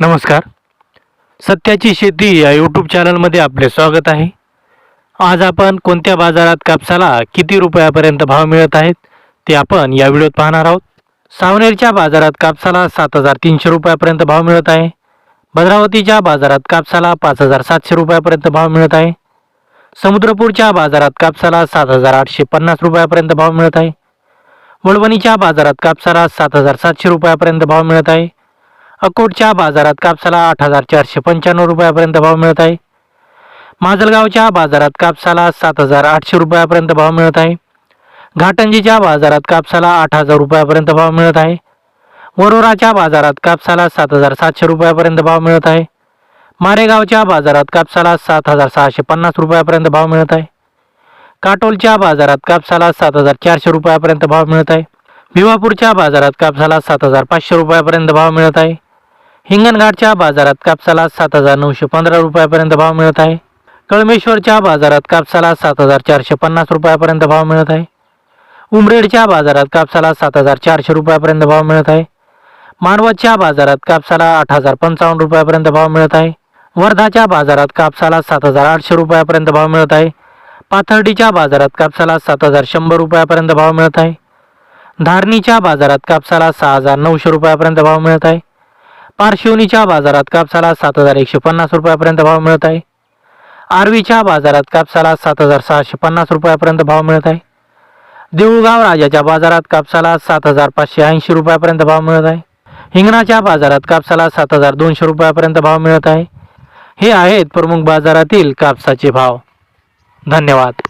नमस्कार. सत्याची शेती या यूट्यूब चॅनलमध्ये आपले स्वागत आहे. आज आपण कोणत्या बाजारात कापसाला किती रुपयापर्यंत भाव मिळत आहेत ते आपण या व्हिडिओत पाहणार आहोत. सावनेरच्या बाजारात कापसाला सात हजार तीनशे रुपयापर्यंत भाव मिळत आहे. भद्रावतीच्या बाजारात कापसाला पाच हजार सातशे रुपयापर्यंत भाव मिळत आहे. समुद्रपूरच्या बाजारात कापसाला सात हजार आठशे पन्नास रुपयापर्यंत भाव मिळत आहे. वडवणीच्या बाजारात कापसाला सात हजार सातशे रुपयापर्यंत भाव मिळत आहे. अकोटच्या बाजारात कापसाला आठ हजार चारशे पंच्याण्णव रुपयापर्यंत भाव मिळत आहे. माजलगावच्या बाजारात कापसाला सात हजार आठशे रुपयापर्यंत भाव मिळत आहे. घाटंजीच्या बाजारात कापसाला आठ हजार रुपयापर्यंत भाव मिळत आहे. वरोराच्या बाजारात कापसाला सात हजार सातशे रुपयापर्यंत भाव मिळत आहे. मारेगावच्या बाजारात कापसाला सात हजार सहाशे पन्नास रुपयापर्यंत भाव मिळत आहे. काटोलच्या बाजारात कापसाला सात हजार चारशे रुपयापर्यंत भाव मिळत आहे. भिवापूरच्या बाजारात कापसाला सात हजार पाचशे रुपयापर्यंत भाव मिळत आहे. हिंगणघाटच्या बाजारात कापसाला सात हजार नऊशे पंधरा रुपयापर्यंत भाव मिळत आहे. कळमेश्वरच्या बाजारात कापसाला सात हजार चारशे पन्नास रुपयापर्यंत भाव मिळत आहे. उमरेडच्या बाजारात कापसाला सात हजार चारशे रुपयापर्यंत भाव मिळत आहे. मानवतच्या बाजारात कापसाला आठ हजार पंचावन्न रुपयापर्यंत भाव मिळत आहे. वर्धाच्या बाजारात कापसाला सात हजार आठशे रुपयापर्यंत भाव मिळत आहे. पाथर्डीच्या बाजारात कापसाला सात हजार शंभर रुपयापर्यंत भाव मिळत आहे. धारणीच्या बाजारात कापसाला सहा हजार नऊशे रुपयापर्यंत भाव मिळत आहे. पारशिवनीच्या बाजारात कापसाला सात हजार एकशे पन्नास रुपयापर्यंत भाव मिळत आहे. आर्वीच्या बाजारात कापसाला सात हजार सहाशे पन्नास रुपयापर्यंत भाव मिळत आहे. देऊळगाव राजाच्या बाजारात कापसाला सात हजार पाचशे ऐंशी रुपयापर्यंत भाव मिळत आहे. हिंगणाच्या बाजारात कापसाला सात हजार दोनशे रुपयापर्यंत भाव मिळत आहे. हे आहेत प्रमुख बाजारातील कापसाचे भाव. धन्यवाद.